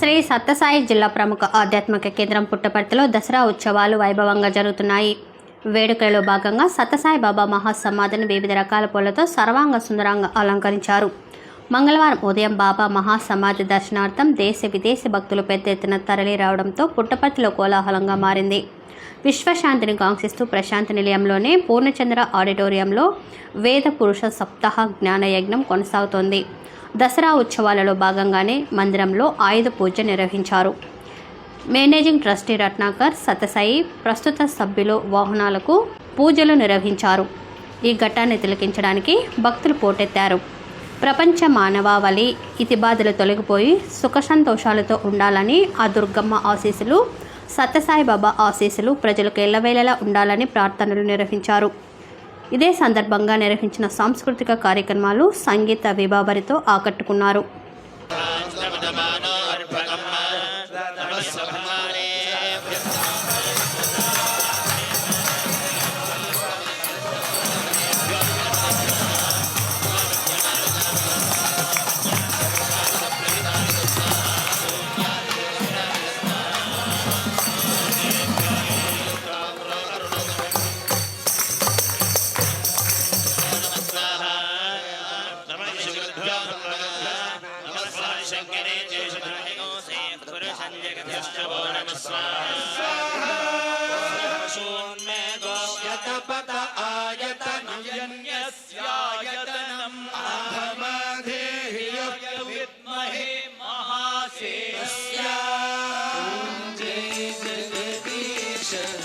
శ్రీ సత్యసాయి జిల్లా ప్రముఖ ఆధ్యాత్మిక కేంద్రం పుట్టపర్తిలో దసరా ఉత్సవాలు వైభవంగా జరుగుతున్నాయి. వేడుకలలో భాగంగా సత్యసాయి బాబా మహాసమాధిని వివిధ రకాల పూలతో సర్వాంగ సుందరంగా అలంకరించారు. మంగళవారం ఉదయం బాబా మహాసమాధి దర్శనార్థం దేశ విదేశీ భక్తులు పెద్ద ఎత్తున తరలి రావడంతో పుట్టపర్తిలో కోలాహలంగా మారింది. విశ్వశాంతిని కాంక్షిస్తూ ప్రశాంతి నిలయంలోనే పూర్ణచంద్ర ఆడిటోరియంలో వేద పురుష సప్తాహ జ్ఞాన యజ్ఞం కొనసాగుతోంది. దసరా ఉత్సవాలలో భాగంగానే మందిరంలో ఆయుధ పూజ నిర్వహించారు. మేనేజింగ్ ట్రస్టీ రత్నాకర్ సతసాయి ప్రస్తుత సభ్యులు వాహనాలకు పూజలు నిర్వహించారు. ఈ ఘట్టాన్ని తిలకించడానికి భక్తులు పోటెత్తారు. ప్రపంచ మానవావళి ఇతిబాధలు తొలగిపోయి సుఖ సంతోషాలతో ఉండాలని ఆ దుర్గమ్మ ఆశీస్సులు సత్యసాయిబాబా ఆశీస్సులు ప్రజలకు ఎల్లవేళలా ఉండాలని ప్రార్థనలు నిర్వహించారు. ఇదే సందర్భంగా నిర్వహించిన సాంస్కృతిక కార్యక్రమాలు సంగీత విభావరితో ఆకట్టుకున్నారు. Yeah.